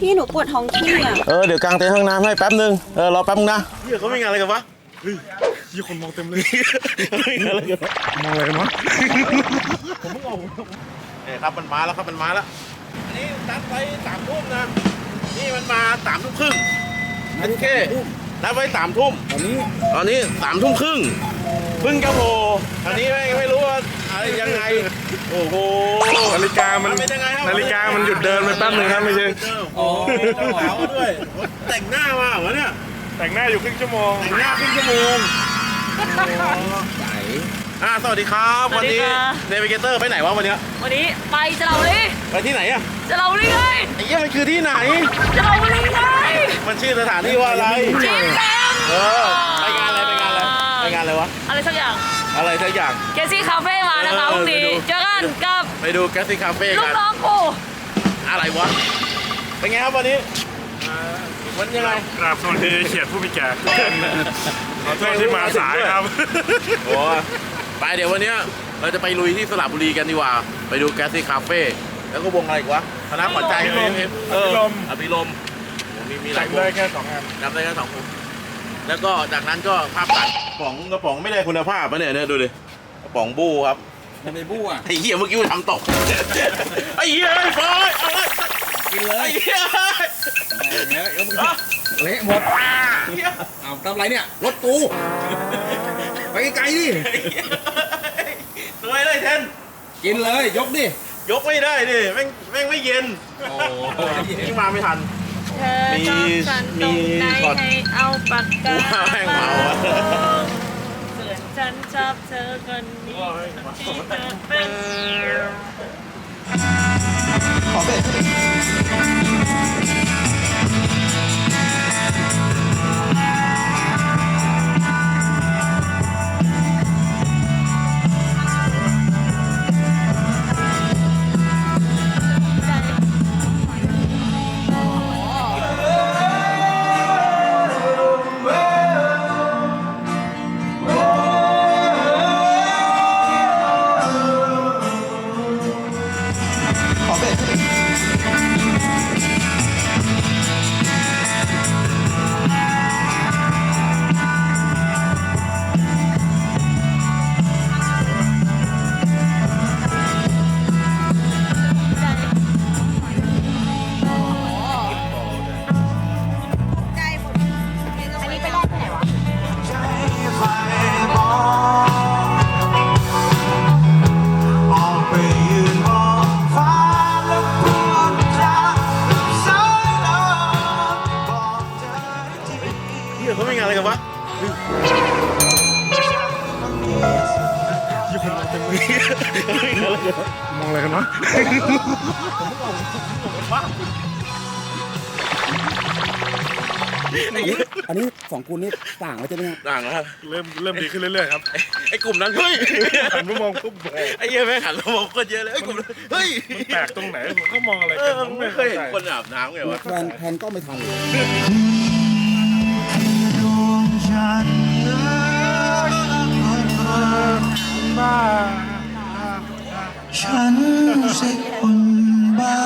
พี่หนูปวดท้องที่อะเออเดี๋ยวกางเต็นท์ห้องน้ำให้แป๊บนึงเออรอแป๊บนึงนะเฮียเขาไม่งานอะไรกันวะยี่คนมองเต็มเลยไม่งานอะไรกันวะมองอะไรกันวะเนี่ยครับมันมาแล้วครับมันมาแล้วอันนี้นัดไว้สามทุ่มนะนี่มันมาสามทุ่มครึ่งโอเคนัดไว้สามทุ่มตอนนี้ตอนนี้สามทุ่มครึ่งเพึ่งกระโผล่ตอนนี้ไม่ไม่รู้ว่าอะไรยังไงโอ้โห นาฬิกามันเป็นยังไงครับนาฬิกามันหยุดเดินไปแป๊บหนึงครับไม่ใช่โอ้โหเจ้าสาวด้วยโอ้แต่งหน้ามาเหรอเนี่ยแต่งหน้าอยู่ครึ่งชั่วโมงแต่งหน้าครึ่งชั่วโมงอ่าสวัสดีครับสวัวันสดีนี้ค่ะเนวิเกเตอร์ไปไหนวะวันเนี้ยวันนี้ไปจะเราลีไปที่ไหนอะจะเราลีไงไอ้เหี้ยมันคือที่ไหนจะเราลีไงมันชื่อสถานที่ว่าอะไรจีนแซมเออไปงานอะไรไปงานอะไรไปงานอะไรวะอะไรสักอย่าง อะไรสักอย่างเกซี่คาเฟ่มานะคะเออพรุ่งนี้ไปดูเจอกันกับไปดูแกสซี่คาเฟ่ลูกักนน้องกูอะไรวะเป็นไงครับวันนี้วันยังไงกราบสวัสดีเขียดผู้มีแก่ทุกท่านขอโทษที่มาสายครับ โอ้ไปเดี๋ยววันเนี้ยเราจะไปลุยที่สระบุรีกันดีกว่า ไปดูแกสซี่คาเฟ่แล้วก็วงอะไรอีกวะคณะขวัญใจอภิรมย์ เอออภิรมย์อภิรมย์โอ้มีมีหลาแต่ยงวได้งแค่สองอัน นับได้แค่สองคน แล้วก็จากนั้นก็ภาพตัดกระป๋องกระป๋องไม่ได้คุณภาพปะเนี่ยเนี่ยดูดิกระป๋องบู้ครับทำไมบู้อะไอ้เหี้ยเมื่อกี้กูทำตกไอ้เหี้ยไอ้ฟอยเอาเลยกินเลไอ้ยเหี้ยเละยกมืออะเละหมดเอาทำไรเนี่ยรถกูไปไกลๆดิทำไมได้เทนกินเลยยกดิยกไม่ได้ดิแม่งแม่งไม่เย็นโอ้ยิ่งมาไม่ทันเธอชอบฉันตรงไหนมีช็อตให้เอาปากกาว่าแม่งเมาอะ ส่วนฉันชอบเธอคนนี้ที่เธอเป็นใจ เหี้ยเขาไม่งานอะไรกันวะยี่คนมองเต็มเลยมองอะไรกันวะอันนี้สองคุณนี่ต่างกันใช่ไหมครับต่างแล้วเริ่มเริ่มดีขึ้นเรื่อยๆครับไอ้กลุ่มนั้นเฮ้ยหันมามองปุ๊บไอ้เหี้ยแม่งหันมามองคนเยอะเลยไอ้กลุ่มเฮ้ยมันแปลกตรงไหนผมก็มองอะไรกันไม่เคยเห็นคนอาบน้ำไงวะแพนแพนก็ไม่ทัน บ้า ฉันสิคนบ้า